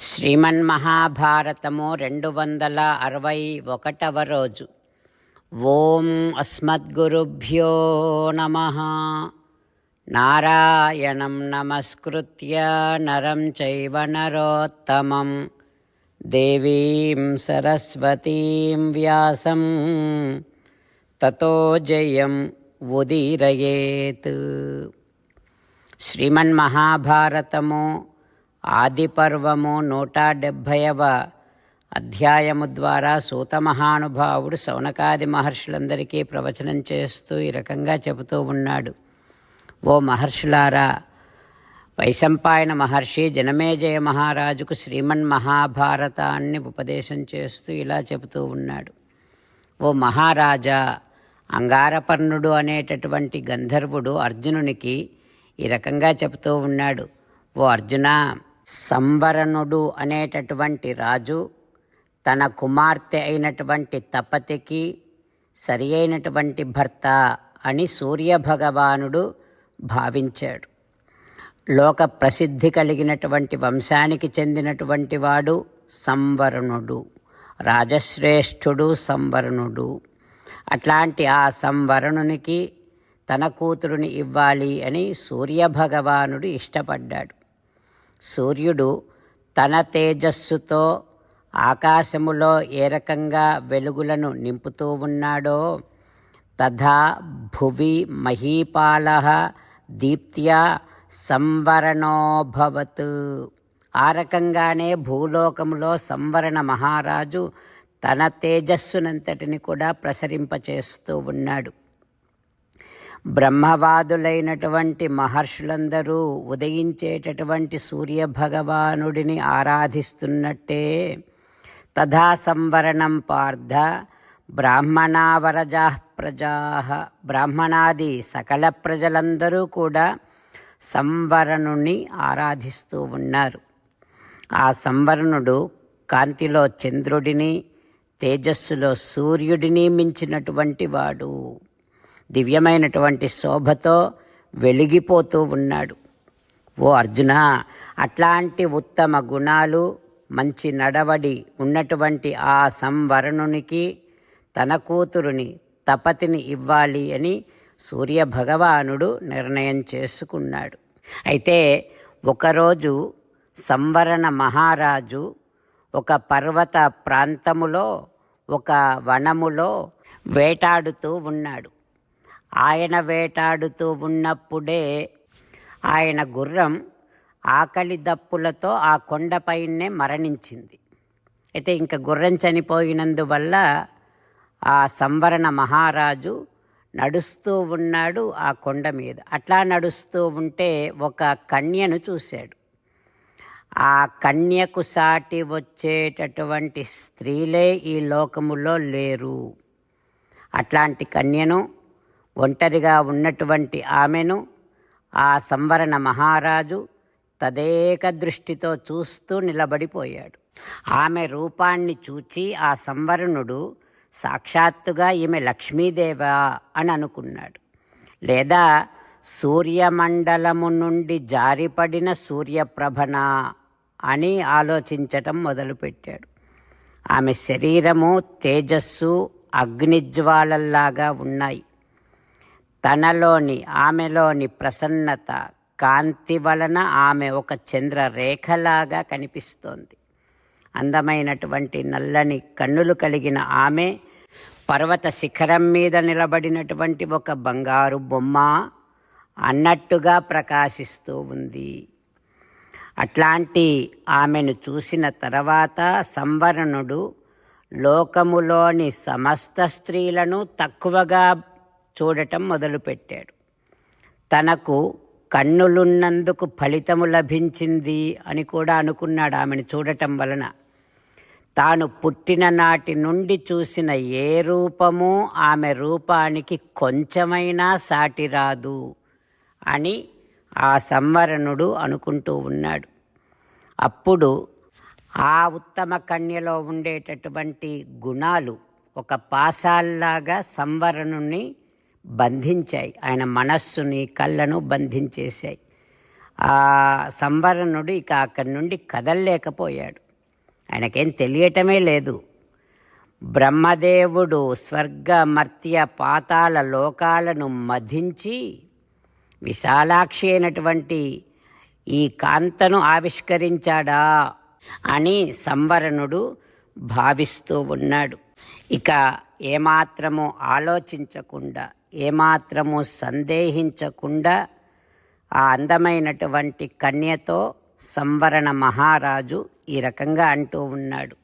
శ్రీమన్మహాభారతము రెండు వందల అరవై ఒకటవ రోజు. ఓం అస్మద్గురుభ్యో నమ. నారాయణం నమస్కృత్య నరం చైవ నరోత్తమం. దేవీం సరస్వతీం వ్యాసం. తతో జయం ఉదీరయేత్. శ్రీమన్మహాభారతము ఆదిపర్వము నూట డెబ్భైవ అధ్యాయము ద్వారా సూత మహానుభావుడు శౌనకాది మహర్షులందరికీ ప్రవచనం చేస్తూ ఈ రకంగా చెబుతూ ఉన్నాడు. ఓ మహర్షులారా వైశంపాయన మహర్షి జనమేజయ మహారాజుకు శ్రీమన్ మహాభారతాన్ని ఉపదేశం చేస్తూ ఇలా చెబుతూ ఉన్నాడు. ఓ మహారాజా అంగారపర్ణుడు అనేటటువంటి గంధర్వుడు అర్జునునికి ఈ రకంగా చెబుతూ ఉన్నాడు. ఓ అర్జున సంవరణుడు అనేటటువంటి రాజు తన కుమార్తె అయినటువంటి తపతికి సరి అయినటువంటి భర్త అని సూర్యభగవానుడు భావించాడు. లోక ప్రసిద్ధి కలిగినటువంటి వంశానికి చెందినటువంటి వాడు సంవరణుడు రాజశ్రేష్ఠుడు సంవరణుడు. అట్లాంటి ఆ సంవరణునికి తన కూతురుని ఇవ్వాలి అని సూర్యభగవానుడు ఇష్టపడ్డాడు. సూర్యుడు తన తేజస్సుతో ఆకాశములో ఏ రకంగా వెలుగులను నింపుతూ ఉన్నాడో తథా భువి మహీపాల దీప్త్యా సంవరణోభవత్. ఆ రకంగానే భూలోకములో సంవరణ మహారాజు తన తేజస్సునంతటిని కూడా ప్రసరింపచేస్తూ ఉన్నాడు. బ్రహ్మవాదులైనటువంటి మహర్షులందరూ ఉదయించేటటువంటి సూర్యభగవానుడిని ఆరాధిస్తున్నట్టే తథా సంవరణం పార్థ బ్రాహ్మణావరజా ప్రజా. బ్రాహ్మణాది సకల ప్రజలందరూ కూడా సంవరణుని ఆరాధిస్తూ ఉన్నారు. ఆ సంవరణుడు కాంతిలో చంద్రుడిని తేజస్సులో సూర్యుడిని మించినటువంటి వాడు. దివ్యమైనటువంటి శోభతో వెలిగిపోతూ ఉన్నాడు. ఓ అర్జున అట్లాంటి ఉత్తమ గుణాలు మంచి నడవడి ఉన్నటువంటి ఆ సంవరణునికి తన కూతురుని తపతిని ఇవ్వాలి అని సూర్యభగవానుడు నిర్ణయం చేసుకున్నాడు. అయితే ఒకరోజు సంవరణ మహారాజు ఒక పర్వత ప్రాంతములో ఒక వనములో వేటాడుతూ ఉన్నాడు. ఆయన వేటాడుతూ ఉన్నప్పుడే ఆయన గుర్రం ఆకలి దప్పులతో ఆ కొండపైనే మరణించింది. అయితే ఇంకా గుర్రం చనిపోయినందువల్ల ఆ సంవరణ మహారాజు నడుస్తూ ఉన్నాడు ఆ కొండ మీద. అట్లా నడుస్తూ ఉంటే ఒక కన్యను చూశాడు. ఆ కన్యకు సాటి వచ్చేటటువంటి స్త్రీలే ఈ లోకములో లేరు. అట్లాంటి కన్యను ఒంటరిగా ఉన్నటువంటి ఆమెను ఆ సంవరణ మహారాజు తదేక దృష్టితో చూస్తూ నిలబడిపోయాడు. ఆమె రూపాన్ని చూచి ఆ సంవరణుడు సాక్షాత్తుగా ఈమె లక్ష్మీదేవ అని అనుకున్నాడు. లేదా సూర్యమండలము నుండి జారిపడిన సూర్యప్రభన అని ఆలోచించటం మొదలుపెట్టాడు. ఆమె శరీరము తేజస్సు అగ్నిజ్వాలల్లాగా ఉన్నాయి. తనలోని ఆమెలోని ప్రసన్నత కాంతి వలన ఆమె ఒక చంద్రరేఖలాగా కనిపిస్తోంది. అందమైనటువంటి నల్లని కన్నులు కలిగిన ఆమె పర్వత శిఖరం మీద నిలబడినటువంటి ఒక బంగారు బొమ్మ అన్నట్టుగా ప్రకాశిస్తూ ఉంది. అట్లాంటి ఆమెను చూసిన తర్వాత సంవరణుడు లోకములోని సమస్త స్త్రీలను తక్కువగా చూడటం మొదలుపెట్టాడు. తనకు కన్నులున్నందుకు ఫలితము లభించింది అని కూడా అనుకున్నాడు ఆమెను చూడటం వలన. తాను పుట్టిన నాటి నుండి చూసిన ఏ రూపము ఆమె రూపానికి కొంచెమైనా సాటి రాదు అని ఆ సంవరణుడు అనుకుంటూ ఉన్నాడు. అప్పుడు ఆ ఉత్తమ కన్యలో ఉండేటటువంటి గుణాలు ఒక పాశాల్లాగా సంవరణుణ్ణి బంధించాయి. ఆయన మనస్సుని కళ్ళను బంధించేశాయి. ఆ సంవరణుడు ఇక అక్కడి నుండి కదలలేకపోయాడు. ఆయనకేం తెలియటమే లేదు. బ్రహ్మదేవుడు స్వర్గ మర్త్య పాతాల లోకాలను మధించి విశాలాక్షి అయినటువంటి ఈ కాంతను ఆవిష్కరించాడా అని సంవరణుడు భావిస్తూ ఉన్నాడు. ఇక ఏమాత్రము ఆలోచించకుండా ఏమాత్రము సందేహించకుండా ఆ అందమైనటువంటి కన్యతో సంవరణ మహారాజు ఈ రకంగా అంటూ ఉన్నాడు.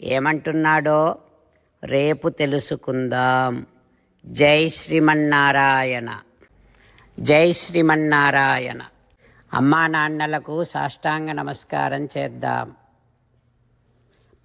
ఏమంటున్నాడో రేపు తెలుసుకుందాం. జై శ్రీమన్నారాయణ. జై శ్రీమన్నారాయణ. అమ్మా నాన్నలకు సాష్టాంగ నమస్కారం చేద్దాం.